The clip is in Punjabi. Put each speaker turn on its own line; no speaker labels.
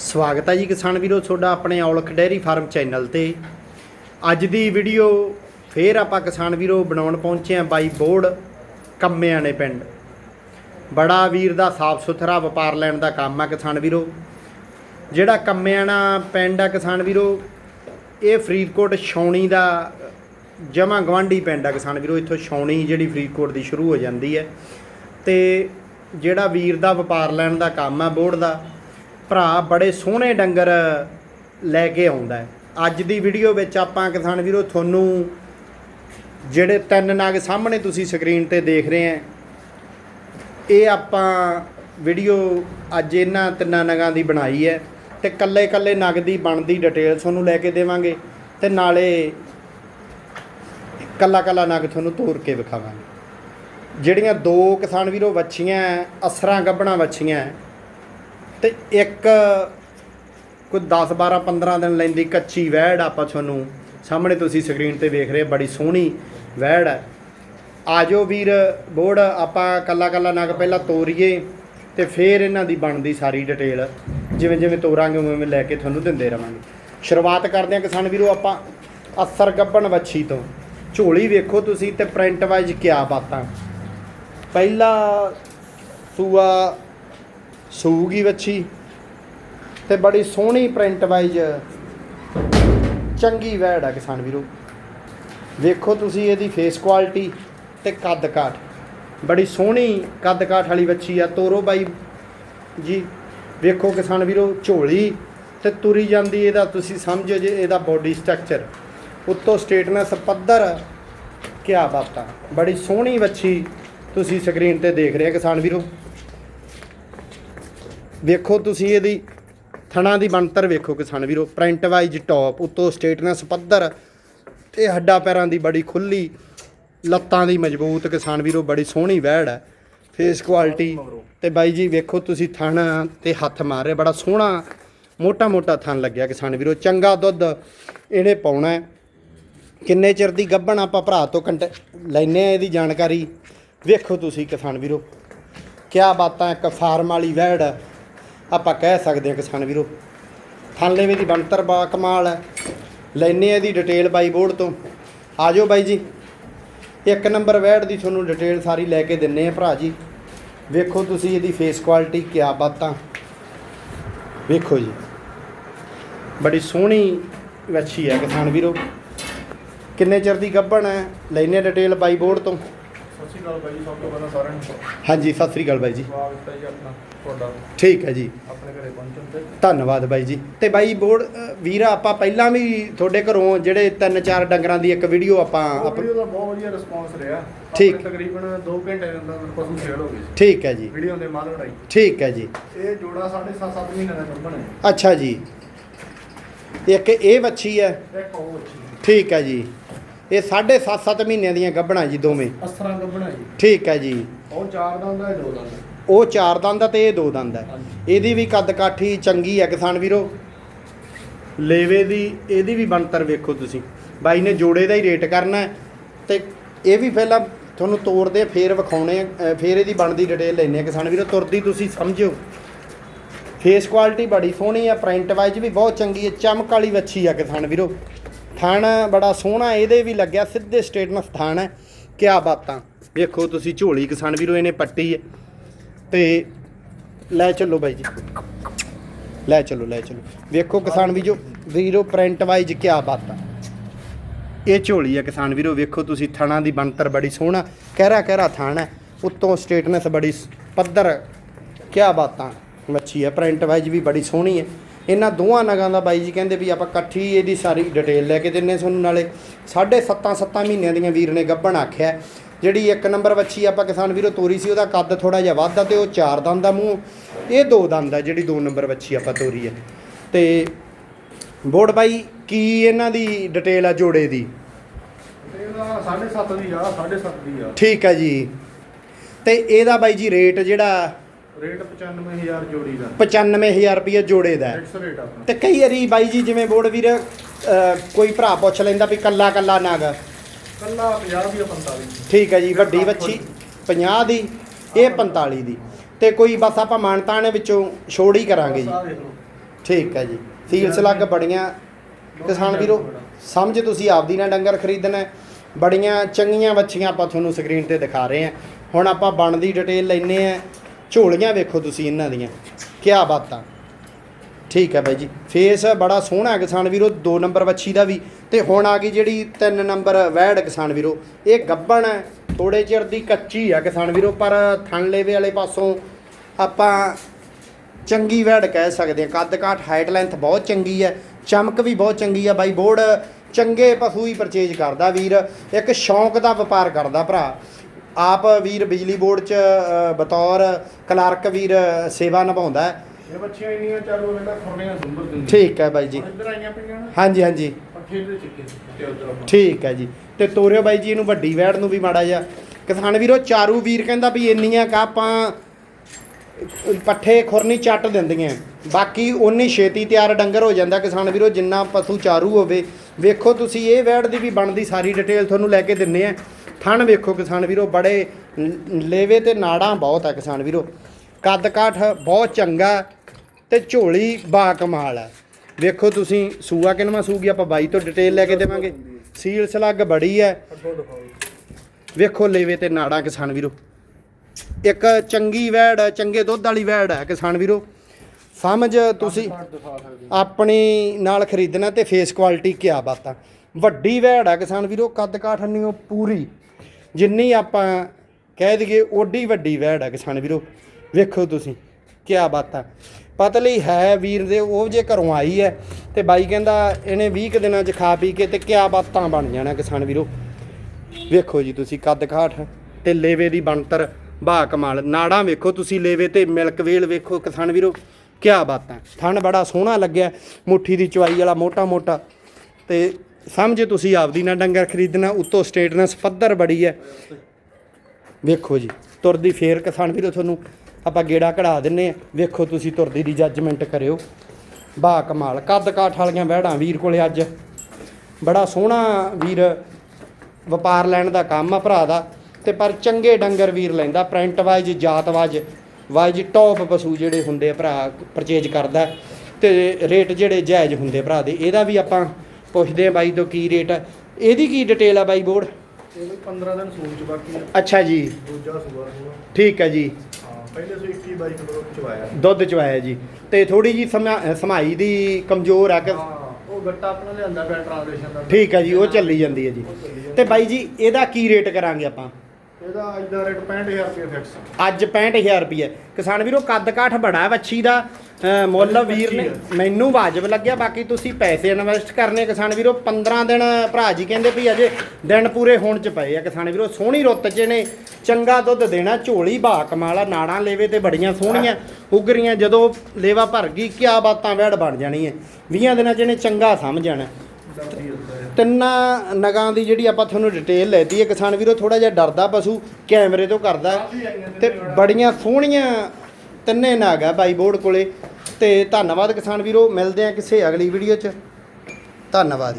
ਸਵਾਗਤ ਹੈ ਜੀ ਕਿਸਾਨ ਵੀਰੋ, ਤੁਹਾਡਾ ਆਪਣੇ ਔਲਖ ਡੈਰੀ ਫਾਰਮ ਚੈਨਲ ਤੇ। ਅੱਜ ਦੀ ਵੀਡੀਓ ਫੇਰ ਆਪਾਂ ਕਿਸਾਨ ਵੀਰੋ ਬਣਾਉਣ ਪਹੁੰਚੇ ਆ ਬਾਈ ਬੋਰਡ ਕੰਮਿਆਂ ਨੇ ਪਿੰਡ। ਬੜਾ ਵੀਰ ਦਾ ਸਾਫ਼ ਸੁਥਰਾ ਵਪਾਰ ਲੈਣ ਦਾ ਕੰਮ ਆ ਕਿਸਾਨ ਵੀਰੋ। ਜਿਹੜਾ ਕੰਮਿਆਣਾ ਪਿੰਡ ਆ ਕਿਸਾਨ ਵੀਰੋ, ਇਹ ਫਰੀਦਕੋਟ ਛਾਉਣੀ ਦਾ ਜਮਾ ਗਵਾਂਢੀ ਪਿੰਡ ਆ ਕਿਸਾਨ ਵੀਰੋ। ਇੱਥੋਂ ਛਾਉਣੀ ਜਿਹੜੀ ਫਰੀਦਕੋਟ ਦੀ ਸ਼ੁਰੂ ਹੋ ਜਾਂਦੀ ਹੈ। ਤੇ ਜਿਹੜਾ ਵੀਰ ਦਾ ਵਪਾਰ ਲੈਣ ਦਾ ਕੰਮ ਆ ਬੋਰਡ ਦਾ ਭਰਾ ਬੜੇ ਸੋਹਣੇ ਡੰਗਰ ਲੈ ਕੇ ਆਉਂਦਾ ਅੱਜ ਦੀ ਵੀਡੀਓ ਵਿੱਚ ਆਪਾਂ ਕਿਸਾਨ ਵੀਰੋ ਤੁਹਾਨੂੰ ਜਿਹੜੇ ਤਿੰਨ ਨਗ ਸਾਹਮਣੇ ਤੁਸੀਂ ਸਕਰੀਨ ਤੇ ਦੇਖ ਰਹੇ ਆ ਇਹ ਆਪਾਂ ਵੀਡੀਓ ਅੱਜ ਇਹਨਾਂ ਤਿੰਨਾਂ ਨਗਾਂ ਦੀ ਬਣਾਈ ਹੈ ਤੇ ਕੱਲੇ ਕੱਲੇ ਨਗ ਦੀ ਬਣਦੀ ਡਿਟੇਲ ਤੁਹਾਨੂੰ ਲੈ ਕੇ ਦੇਵਾਂਗੇ ਤੇ ਨਾਲੇ ਕੱਲਾ ਕੱਲਾ ਨਗ ਤੁਹਾਨੂੰ ਤੋੜ ਕੇ ਵਿਖਾਵਾਂਗੇ। ਜਿਹੜੀਆਂ ਦੋ ਕਿਸਾਨ ਵੀਰੋ ਵੱਛੀਆਂ, ਅਸਰਾਂ ਗੱਬਣਾ ਵੱਛੀਆਂ ਤੇ ਇੱਕ ਕੋਈ 10 12 15 ਦਿਨ ਲੈਂਦੀ ਕੱਚੀ ਵਹਿੜ ਆਪਾਂ ਤੁਹਾਨੂੰ ਸਾਹਮਣੇ ਤੁਸੀਂ ਸਕਰੀਨ ਤੇ ਵੇਖ ਰਹੇ ਬੜੀ ਸੋਹਣੀ ਵਹਿੜ ਹੈ। ਆਜੋ ਵੀਰ, ਬੋੜ, ਆਪਾਂ ਕੱਲਾ ਕੱਲਾ ਨਗ ਪਹਿਲਾਂ ਤੋਰੀਏ ਤੇ ਫਿਰ ਇਹਨਾਂ ਦੀ ਬਣਦੀ ਸਾਰੀ ਡਿਟੇਲ। ਜਿਵੇਂ ਜਿਵੇਂ ਤੋਰਾਂਗੇ ਉਵੇਂ ਉਵੇਂ ਲੈ ਕੇ ਤੁਹਾਨੂੰ ਦਿੰਦੇ ਰਵਾਂਗੇ। ਸ਼ੁਰੂਆਤ ਕਰਦੇ ਹਾਂ ਕਿਸਾਨ ਵੀਰੋ, ਆਪਾਂ ਅਸਰ ਗੱਬਣ ਵੱਛੀ ਤੋਂ। ਝੋਲੀ ਵੇਖੋ ਤੁਸੀਂ ਤੇ ਪ੍ਰਿੰਟ ਵਾਈਜ਼ ਕਿਆ ਬਾਤਾਂ। ਪਹਿਲਾ ਸੂਆ ਸੂਗੀ ਵੱਛੀ ਤੇ ਬੜੀ ਸੋਹਣੀ ਪ੍ਰਿੰਟ ਵਾਈਜ਼ ਚੰਗੀ ਵੈੜ ਆ ਕਿਸਾਨ ਵੀਰੋ। ਵੇਖੋ ਤੁਸੀਂ ਇਹਦੀ ਫੇਸ ਕੁਆਲਿਟੀ ਤੇ ਕੱਦ ਕਾਠ। ਬੜੀ ਸੋਹਣੀ ਕੱਦ ਕਾਠ ਵਾਲੀ ਵੱਛੀ ਆ, ਤੋਰੋ ਬਾਈ ਜੀ। ਵੇਖੋ ਕਿਸਾਨ ਵੀਰੋ, ਝੋਲੀ ਤੇ ਤੁਰੀ ਜਾਂਦੀ ਇਹਦਾ, ਤੁਸੀਂ ਸਮਝੋ ਜੇ ਇਹਦਾ ਬਾਡੀ ਸਟਰਕਚਰ ਉੱਤੋਂ ਸਟੇਟਨੈਸ ਪੱਧਰ, ਕਿਆ ਬਾਤਾਂ ਬੜੀ ਸੋਹਣੀ ਵੱਛੀ ਤੁਸੀਂ ਸਕਰੀਨ ਤੇ ਦੇਖ ਰਹੇ ਕਿਸਾਨ ਵੀਰੋ। ਵੇਖੋ ਤੁਸੀਂ ਇਹਦੀ ਥਣਾ ਦੀ ਬਣਤਰ ਵੇਖੋ ਕਿਸਾਨ ਵੀਰੋ ਪ੍ਰਿੰਟ ਵਾਈਜ਼ ਟੌਪ ਉੱਤੋਂ ਸਟੇਟਨੈਸ ਪੱਧਰ ਤੇ ਹੱਡਾ ਪੈਰਾਂ ਦੀ ਬੜੀ ਖੁੱਲੀ, ਲੱਤਾਂ ਦੀ ਮਜ਼ਬੂਤ ਕਿਸਾਨ ਵੀਰੋ, ਬੜੀ ਸੋਹਣੀ ਵਹਿੜ ਹੈ ਫੇਸ ਕੁਆਲਿਟੀ ਤੇ ਬਾਈ ਜੀ ਵੇਖੋ ਤੁਸੀਂ ਥਣ ਤੇ ਹੱਥ ਮਾਰ ਰਹੇ, ਬੜਾ ਸੋਹਣਾ ਮੋਟਾ ਮੋਟਾ ਥਣ ਲੱਗਿਆ ਕਿਸਾਨ ਵੀਰੋ, ਚੰਗਾ ਦੁੱਧ ਇਹਨੇ ਪਾਉਣਾ ਕਿੰਨੇ ਚਿਰ ਦੀ ਗੱਭਣ ਆਪਾਂ ਭਰਾ ਤੋਂ ਕੰਟ ਲੈਨੇ ਆ ਇਹਦੀ ਜਾਣਕਾਰੀ। ਵੇਖੋ ਤੁਸੀਂ ਕਿਸਾਨ ਵੀਰੋ, ਕਿਆ ਬਾਤਾਂ, ਇੱਕ ਫਾਰਮ ਵਾਲੀ ਵਹਿੜ ਆਪਾਂ ਕਹਿ ਸਕਦੇ ਹਾਂ ਕਿਸਾਨ ਵੀਰੋ। ਥਾਨਲੇਵੇ ਦੀ ਬਣਤਰ ਬਾ ਕਮਾਲ ਹੈ। ਲੈਨੇ ਇਹਦੀ ਡਿਟੇਲ ਬਾਈ ਬੋਰਡ ਤੋਂ। ਆਜੋ ਬਾਈ ਜੀ। ਇੱਕ ਨੰਬਰ ਵੈੜ ਦੀ ਤੁਹਾਨੂੰ ਡਿਟੇਲ ਸਾਰੀ ਲੈ ਕੇ ਦਿੰਨੇ ਆ ਭਰਾ ਜੀ। ਵੇਖੋ ਤੁਸੀਂ ਇਹਦੀ ਫੇਸ ਕੁਆਲਿਟੀ ਕਿਆ ਬਾਤਾਂ। ਵੇਖੋ ਜੀ। ਬੜੀ ਸੋਹਣੀ ਵੱਛੀ ਹੈ ਕਿਸਾਨ ਵੀਰੋ। ਕਿੰਨੇ ਚਿਰ ਦੀ ਗੱਭਣ ਹੈ? ਲੈਨੇ ਡਿਟੇਲ ਬਾਈ ਬੋਰਡ ਤੋਂ।
ਸਤਿ ਸ਼੍ਰੀ ਅਕਾਲ ਬਾਈ ਜੀ, ਸਭ ਤੋਂ ਪਹਿਲਾਂ ਸਾਰਿਆਂ ਨੂੰ
ਹਾਂਜੀ ਸਤਿ ਸ੍ਰੀ ਅਕਾਲ ਬਾਈ ਜੀ।
ਸਵਾਗਤ ਹੈ ਜੀ ਆਪਣਾ ਤੁਹਾਡਾ।
ਠੀਕ ਹੈ ਜੀ।
ਆਪਣੇ ਘਰੇ ਪਹੁੰਚਣ ਤੇ।
ਧੰਨਵਾਦ ਬਾਈ ਜੀ। ਤੇ ਬਾਈ ਬੋੜ ਵੀਰਾ ਆਪਾਂ ਪਹਿਲਾਂ ਵੀ ਤੁਹਾਡੇ ਘਰੋਂ ਜਿਹੜੇ ਤਿੰਨ ਚਾਰ ਡੰਗਰਾਂ ਦੀ ਇੱਕ ਵੀਡੀਓ ਆਪਾਂ
ਵੀਡੀਓ ਦਾ ਬਹੁਤ ਵਧੀਆ ਰਿਸਪੌਂਸ ਰਿਹਾ।
ਠੀਕ।
ਆਪਣੇ ਤਕਰੀਬਨ 2 ਘੰਟੇ ਦੇ ਅੰਦਰ ਪਸ਼ੂ ਸੇਲ ਹੋ ਗਈ ਸੀ।
ਠੀਕ ਹੈ ਜੀ।
ਵੀਡੀਓ ਦੇ ਮਾਲ ਲੜਾਈ
ਠੀਕ ਹੈ ਜੀ।
ਇਹ ਜੋੜਾ 7.5 ਮਹੀਨੇ ਦਾ ਗੱਭਣ ਹੈ।
ਅੱਛਾ ਜੀ। ਇੱਕ ਇਹ ਵੱਛੀ ਹੈ।
ਅੱਛੀ
ਠੀਕ ਹੈ ਜੀ। ਇਹ 7.5 7 ਮਹੀਨਿਆਂ ਦੀਆਂ ਗੱਭਣਾ ਜੀ ਦੋਵੇਂ।
ਅਸਰਾਂ ਗੱਭਣ ਜੀ।
ਠੀਕ ਹੈ ਜੀ।
ਉਹ ਚਾਰ ਦਾ ਹੁੰਦਾ ਹੈ ਦੋ ਦਾ ਹੁੰਦਾ
ਉਹ ਚਾਰ ਦੰਦ ਆ ਤੇ ਇਹ ਦੋ ਦੰਦ ਹੈ। ਇਹਦੀ ਵੀ ਕੱਦ ਕਾਠੀ ਚੰਗੀ ਹੈ ਕਿਸਾਨ ਵੀਰੋ। ਲੇਵੇ ਦੀ ਇਹਦੀ ਵੀ ਬਣਤਰ ਵੇਖੋ ਤੁਸੀਂ। ਬਾਈ ਨੇ ਜੋੜੇ ਦਾ ਹੀ ਰੇਟ ਕਰਨਾ ਤੇ ਇਹ ਵੀ ਪਹਿਲਾਂ ਤੁਹਾਨੂੰ ਤੋੜਦੇ ਫੇਰ ਵਿਖਾਉਣੇ ਫੇਰ ਇਹਦੀ ਬਣਦੀ ਡਿਟੇਲ ਲੈਣੇ ਆ ਕਿਸਾਨ ਵੀਰੋ। ਤੁਰਦੀ ਤੁਸੀਂ ਸਮਝਿਓ। ਫੇਸ ਕੁਆਲਿਟੀ ਬੜੀ ਸੋਹਣੀ ਆ ਪ੍ਰਿੰਟ ਵਾਈਜ਼ ਵੀ ਬਹੁਤ ਚੰਗੀ ਹੈ ਚਮਕ ਵਾਲੀ ਵੱਛੀ ਆ ਕਿਸਾਨ ਵੀਰੋ। ਥਣ ਬੜਾ ਸੋਹਣਾ ਇਹਦੇ ਵੀ ਲੱਗਿਆ ਸਿੱਧੇ ਸਟੇਟਨਸ ਥਣ ਹੈ। ਕਿਆ ਬਾਤਾਂ। ਵੇਖੋ ਤੁਸੀਂ ਝੋਲੀ ਕਿਸਾਨ ਵੀਰੋ, ਇਹਨੇ ਪੱਟੀ ਹੈ। ਤੇ ਲੈ ਚੱਲੋ ਬਾਈ ਜੀ। ਲੈ ਚੱਲੋ ਲੈ ਚੱਲੋ। ਵੇਖੋ ਕਿਸਾਨ ਵੀਰੋ ਵੀਰੋ ਪ੍ਰਿੰਟ ਵਾਈਜ਼ ਕਿਆ ਬਾਤਾਂ। ਇਹ ਝੋਲੀ ਹੈ ਕਿਸਾਨ ਵੀਰੋ, ਵੇਖੋ ਤੁਸੀਂ ਥਣਾ ਦੀ ਬਣਤਰ ਬੜੀ ਸੋਹਣਾ ਕਹਿਰਾ ਕਹਿਰਾ ਥਣ ਹੈ। ਉੱਤੋਂ ਸਟੇਟਨੈਸ ਬੜੀ ਪੱਧਰ, ਕਿਆ ਬਾਤਾਂ। ਮੱਛੀ ਹੈ ਪ੍ਰਿੰਟ ਵਾਈਜ਼ ਵੀ ਬੜੀ ਸੋਹਣੀ ਹੈ। ਇਹਨਾਂ ਦੋਹਾਂ ਨਗਾਂ ਦਾ ਬਾਈ ਜੀ ਕਹਿੰਦੇ ਵੀ ਆਪਾਂ ਇਕੱਠੀ ਇਹਦੀ ਸਾਰੀ ਡਿਟੇਲ ਲੈ ਕੇ ਦਿੰਨੇ ਤੁਹਾਨੂੰ ਨਾਲੇ 7.5 7 ਮਹੀਨਿਆਂ ਦੀਆਂ ਵੀਰ ਨੇ ਗੱਭਣ ਆਖਿਆ ਜਿਹੜੀ ਇੱਕ ਨੰਬਰ ਵੱਛੀ ਆਪਾਂ ਕਿਸਾਨ ਵੀਰੋ ਤੋਰੀ ਸੀ ਉਹਦਾ ਕੱਦ ਥੋੜਾ ਜਿਹਾ ਵੱਧ ਤੇ ਉਹ ਚਾਰ ਦੰਦ ਦਾ ਮੂੰਹ। ਇਹ ਦੋ ਦੰਦ ਆ ਜਿਹੜੀ ਦੋ ਨੰਬਰ ਵੱਛੀ ਆਪਾਂ ਤੋਰੀ ਹੈ। ਤੇ ਬੋੜ ਬਾਈ ਕੀ ਇਹਨਾਂ ਦੀ ਡਿਟੇਲ ਆ ਜੋੜੇ ਦੀ?
ਇਹਦਾ 7.5 ਦੀ ਆ 7.5 ਦੀ ਆ।
ਠੀਕ ਹੈ ਜੀ। ਤੇ ਇਹਦਾ ਬਾਈ ਜੀ ਰੇਟ ਜਿਹੜਾ
ਰੇਟ 95000 ਜੋੜੀ ਦਾ।
95000 ਰੁਪਏ ਜੋੜੇ ਦਾ ਹੈ।
ਫਿਕਸ ਰੇਟ ਆਪਣਾ।
ਤੇ ਕਈ ਵਾਰੀ ਬਾਈ ਜੀ ਜਿਵੇਂ ਬੋੜ ਵੀਰ ਅ, ਕੋਈ ਭਰਾ ਪੁੱਛ ਲੈਂਦਾ ਵੀ ਕੱਲਾ ਕੱਲਾ ਨਗ।
ਕੱਲਾ 50 ਵੀ ਆ 45
ਠੀਕ ਹੈ ਜੀ ਵੱਡੀ ਵੱਛੀ 50 ਦੀ ਇਹ 45 ਦੀ। ਤੇ ਕੋਈ ਬਸ ਆਪਾਂ ਮਾਨਤਾਣੇ ਵਿੱਚੋਂ ਛੋੜ ਹੀ ਕਰਾਂਗੇ ਜੀ।
ਆਹ ਦੇਖ ਲਓ।
ਠੀਕ ਹੈ ਜੀ। ਸੀਲ ਸਲੱਗ ਬੜੀਆਂ। ਕਿਸਾਨ ਵੀਰੋ ਸਮਝ ਤੁਸੀਂ ਆਪਦੀ ਨਾਲ ਡੰਗਰ ਖਰੀਦਣਾ ਹੈ। ਬੜੀਆਂ ਚੰਗੀਆਂ ਵੱਛੀਆਂ ਆਪਾਂ ਤੁਹਾਨੂੰ ਸਕਰੀਨ ਤੇ ਦਿਖਾ ਰਹੇ ਹਾਂ। ਹੁਣ ਆਪਾਂ ਬਣ ਦੀ ਡਿਟੇਲ ਲੈਨੇ ਆ ਝੋਲੀਆਂ ਵੇਖੋ ਤੁਸੀਂ ਇਹਨਾਂ ਦੀਆਂ, ਕਿਆ ਬਾਤਾਂ। ਠੀਕ ਹੈ ਬਾਈ ਜੀ, ਫੇਸ ਬੜਾ ਸੋਹਣਾ ਕਿਸਾਨ ਵੀਰੋ 2 ਨੰਬਰ ਵੱਛੀ ਦਾ ਵੀ, ਤੇ ਹੁਣ ਆ ਗਈ ਜਿਹੜੀ 3 ਨੰਬਰ ਵੈੜ ਕਿਸਾਨ ਵੀਰੋ, ਇਹ ਗੱਬਣ ਹੈ ਥੋੜੇ ਚਿਰ ਦੀ ਕੱਚੀ ਆ ਕਿਸਾਨ ਵੀਰੋ, ਪਰ ਥਣ ਵਾਲੇ ਪਾਸੋਂ ਆਪਾਂ ਚੰਗੀ ਵੈੜ ਕਹਿ ਸਕਦੇ ਹਾਂ, ਕੱਦ ਕਾਠ ਹਾਈਟ ਲੈਂਥ ਬਹੁਤ ਚੰਗੀ ਹੈ, ਚਮਕ ਵੀ ਬਹੁਤ ਚੰਗੀ ਆ ਬਾਈ, ਬੋਰਡ ਚੰਗੇ ਪਸ਼ੂ ਹੀ ਪਰਚੇਜ ਕਰਦਾ ਵੀਰ, ਇੱਕ ਸ਼ੌਂਕ ਦਾ ਵਪਾਰ ਕਰਦਾ ਭਰਾ। ਆਪ ਵੀਰ ਬਿਜਲੀ ਬੋਰਡ 'ਚ ਅ, ਬਤੌਰ ਕਲਰਕ ਵੀਰ ਸੇਵਾ ਨਿਭਾਉਂਦਾ ਹੈ।
ਇਹ ਬੱਚੀਆਂ ਇੰਨੀਆਂ ਚਾਲੂ ਰਹਿੰਦਾ ਖੁਰਨੀਆਂ ਸੁੰਬਰ ਦਿੰਦੀ।
ਠੀਕ ਹੈ ਬਾਈ ਜੀ।
ਇੱਧਰ ਆਈਆਂ ਪਈਆਂ ਨਾ।
ਹਾਂਜੀ ਹਾਂਜੀ।
ਪੱਠੇ ਦੇ ਚਿੱਕੇ ਤੇ ਉਧਰ ਆਪਾਂ
ਠੀਕ ਹੈ ਜੀ। ਤੇ ਤੋਰਿਓ ਬਾਈ ਜੀ ਇਹਨੂੰ ਵੱਡੀ ਵੈੜ ਨੂੰ ਵੀ ਮਾੜਾ ਜਿਹਾ। ਕਿਸਾਨ ਵੀਰੋ ਚਾਰੂ ਵੀਰ ਕਹਿੰਦਾ ਵੀ ਇੰਨੀਆਂ ਕ ਆਪਾਂ ਪੱਠੇ ਖੁਰਨੀ ਚੱਟ ਦਿੰਦੀਆਂ। ਬਾਕੀ ਉਨੀ ਛੇਤੀ ਤਿਆਰ ਡੰਗਰ ਹੋ ਜਾਂਦਾ ਕਿਸਾਨ ਵੀਰੋ ਜਿੰਨਾ ਪਸ਼ੂ ਚਾਰੂ ਹੋਵੇ। ਵੇਖੋ ਤੁਸੀਂ ਇਹ ਵੈੜ ਦੀ ਵੀ ਬਣਦੀ ਸਾਰੀ ਡਿਟੇਲ ਤੁਹਾਨੂੰ ਲੈ ਕੇ ਦਿੰਨੇ ਆ। ਥਣ ਵੇਖੋ ਕਿਸਾਨ ਵੀਰੋ ਬੜੇ ਲੇਵੇ ਤੇ ਨਾੜਾਂ ਬਹੁਤ ਆ ਕਿਸਾਨ ਵੀਰੋ। ਕੱਦ ਕਾਠ ਬਹੁਤ ਚੰਗਾ ਤੇ ਝੋਲੀ ਬਾ ਕਮਾਲ ਹੈ ਵੇਖੋ ਤੁਸੀਂ ਸੂਆ ਕਿਨਵਾ ਸੂਗੀ ਆਪਾਂ ਬਾਈ ਤੋਂ ਡਿਟੇਲ ਲੈ ਕੇ ਦੇਵਾਂਗੇ। ਸੀਲ ਸਲੱਗ ਬੜੀ ਹੈ ਵੇਖੋ ਲੇਵੇ ਤੇ ਨਾੜਾਂ ਕਿਸਾਨ ਵੀਰੋ। ਇੱਕ ਚੰਗੀ ਵੈੜ ਚੰਗੇ ਦੁੱਧ ਵਾਲੀ ਵੈੜ ਹੈ ਕਿਸਾਨ ਵੀਰੋ। ਸਮਝ ਤੁਸੀਂ ਆਪਣੀ ਨਾਲ ਖਰੀਦਣਾ ਤੇ ਫੇਸ ਕੁਆਲਿਟੀ ਕਿਆ ਬਾਤਾਂ ਵੱਡੀ ਵੈੜ ਹੈ ਕਿਸਾਨ ਵੀਰੋ ਕੱਦ ਕਾਠ ਨਹੀਂ ਪੂਰੀ। ਜਿੰਨੀ ਆਪਾਂ ਕਹਿ ਦਈਏ ਓਡੀ ਵੱਡੀ ਵੈੜ ਹੈ ਕਿਸਾਨ ਵੀਰੋ, ਵੇਖੋ ਤੁਸੀਂ, ਕਿਆ ਬਾਤਾਂ ਪਤਲੀ ਹੈ ਵੀਰ ਦੇ, ਉਹ ਜੇ ਘਰੋਂ ਆਈ ਹੈ ਤੇ ਬਾਈ ਕਹਿੰਦਾ ਇਹਨੇ 20 ਕੁ ਦਿਨਾਂ 'ਚ ਖਾ ਪੀ ਕੇ ਤੇ ਕਿਆ ਬਾਤਾਂ ਬਣ ਜਾਣਾ ਕਿਸਾਨ ਵੀਰੋ। ਵੇਖੋ ਜੀ ਤੁਸੀਂ ਕੱਦ ਕਾਠ ਤੇ ਲੇਵੇ ਦੀ ਬਣਤਰ ਬਾ ਕਮਾਲ, ਨਾੜਾਂ ਵੇਖੋ ਤੁਸੀਂ ਲੇਵੇ ਤੇ ਮਿਲਕ ਵੇਲ ਵੇਖੋ ਕਿਸਾਨ ਵੀਰੋ, ਕਿਆ ਬਾਤਾਂ। ਥਣ ਬੜਾ ਸੋਹਣਾ ਲੱਗਿਆ, ਮੁੱਠੀ ਦੀ ਚਵਾਈ ਵਾਲਾ ਮੋਟਾ ਮੋਟਾ ਤੇ ਸਮਝੇ ਤੁਸੀਂ ਆਪਦੀ ਨਾ ਡੰਗਰ ਖਰੀਦਣਾ, ਉੱਤੋਂ ਸਟੇਟਨੈਸ ਪੱਧਰ ਬੜੀ ਹੈ। ਵੇਖੋ ਜੀ, ਤੁਰਦੀ ਫੇਰ ਕਿਸਾਨ ਵੀਰੋ ਤੁਹਾਨੂੰ ਆਪਾਂ ਗੇੜਾ ਕਢਾ ਦਿੰਨੇ ਆ। ਵੇਖੋ ਤੁਸੀਂ ਤੁਰਦੀ ਦੀ ਜੱਜਮੈਂਟ ਕਰਿਓ। ਬਾ ਕਮਾਲ, ਕੱਦ ਕਾਠ ਵਾਲੀਆਂ ਵਹਿੜਾਂ ਵੀਰ ਕੋਲੇ ਅੱਜ। ਬੜਾ ਸੋਹਣਾ ਵੀਰ, ਵਪਾਰ ਲੈਣ ਦਾ ਕੰਮ ਆ ਭਰਾ ਦਾ। ਤੇ ਪਰ ਚੰਗੇ ਡੰਗਰ ਵੀਰ ਲੈਂਦਾ ਪ੍ਰਿੰਟ ਵਾਈਜ਼ ਜਾਤ ਵਾਈਜ਼ ਵਾਈਜ਼ ਟੌਪ ਪਸ਼ੂ ਜਿਹੜੇ ਹੁੰਦੇ ਆ ਭਰਾ ਪਰਚੇਜ ਕਰਦਾ। ਤੇ ਰੇਟ ਜਿਹੜੇ ਜਾਇਜ਼ ਹੁੰਦੇ ਭਰਾ ਦੇ, ਇਹਦਾ ਵੀ ਆਪਾਂ ਪੁੱਛਦੇ ਆ ਬਾਈ ਤੋਂ ਕੀ ਰੇਟ ਆ। ਇਹਦੀ ਕੀ ਡਿਟੇਲ ਆ ਬਾਈ ਬੋਰਡ?
ਇਹ ਵੀ 15 ਦਿਨ ਸੂਣ ਚ ਬਾਕੀ ਆ।
ਅੱਛਾ ਜੀ।
ਦੂਜਾ ਸੂਆ ਹੋਣਾ
ਠੀਕ ਹੈ ਜੀ।
ਹਾਂ ਪਹਿਲੇ ਸੂ 21 22 ਕਿਲੋ ਚਵਾਇਆ।
ਦੁੱਧ ਚਵਾਇਆ ਜੀ। ਤੇ ਥੋੜੀ ਜੀ ਸਮਾਈ ਦੀ ਕਮਜ਼ੋਰ ਆ ਕਿ
ਹਾਂ ਉਹ ਗੱਟਾ ਆਪਣਾ ਲਿਆਂਦਾ ਪਿਆ ਟ੍ਰਾਂਸਲੇਸ਼ਨ ਦਾ।
ਠੀਕ ਹੈ ਜੀ ਉਹ ਚੱਲੀ ਜਾਂਦੀ ਹੈ ਜੀ। ਤੇ ਬਾਈ ਜੀ ਇਹਦਾ ਕੀ ਰੇਟ ਕਰਾਂਗੇ ਆਪਾਂ?
ਇਹਦਾ ਅੱਜ ਦਾ ਰੇਟ 65000 ਰੁਪਏ ਫਿਕਸ
ਅੱਜ 65000 ਰੁਪਏ ਕਿਸਾਨ ਵੀਰੋ ਕੱਦ ਕਾਠ ਬੜਾ ਵੱਛੀ ਦਾ। ਮੁੱਲ ਵੀਰ ਨੇ ਮੈਨੂੰ ਵਾਜਬ ਲੱਗਿਆ ਬਾਕੀ ਤੁਸੀਂ ਪੈਸੇ ਇਨਵੈਸਟ ਕਰਨੇ ਕਿਸਾਨ ਵੀਰੋ 15 ਦਿਨ ਭਰਾ ਜੀ ਕਹਿੰਦੇ ਵੀ ਅਜੇ ਦਿਨ ਪੂਰੇ ਹੋਣ ਚ ਪਏ ਆ। ਕਿਸਾਨ ਵੀਰੋ ਸੋਹਣੀ ਰੁੱਤ ਚ ਨੇ ਚੰਗਾ ਦੁੱਧ ਦੇਣਾ ਝੋਲੀ ਬਾ ਕਮਾਲਾ ਨਾੜਾਂ ਲੇਵੇ ਤੇ ਬੜੀਆਂ ਸੋਹਣੀਆਂ ਉਗਰੀਆਂ ਜਦੋਂ ਲੇਵਾ ਭਰ ਗਈ ਕਿਆ ਬਾਤਾਂ ਵੈੜ ਬਣ ਜਾਣੀ ਹੈ 20 ਦਿਨਾਂ ਚ ਇਹਨੇ ਚੰਗਾ ਸਮਝ ਜਾਣਾ। ਤਿੰਨਾਂ ਨਗਾਂ ਦੀ ਜਿਹੜੀ ਆਪਾਂ ਤੁਹਾਨੂੰ ਡਿਟੇਲ ਲੈਤੀ ਹੈ ਕਿਸਾਨ ਵੀਰੋ ਥੋੜਾ ਜਿਹਾ ਡਰਦਾ ਪਸ਼ੂ ਕੈਮਰੇ ਤੋਂ ਕਰਦਾ ਤੇ ਬੜੀਆਂ ਸੋਹਣੀਆਂ ਤਿੰਨੇ ਨਗ ਆ ਬਾਈ ਬੋਰਡ ਕੋਲੇ। ਤੇ ਧੰਨਵਾਦ ਕਿਸਾਨ ਵੀਰੋ ਮਿਲਦੇ ਆ ਕਿਸੇ ਅਗਲੀ ਵੀਡੀਓ 'ਚ। ਧੰਨਵਾਦ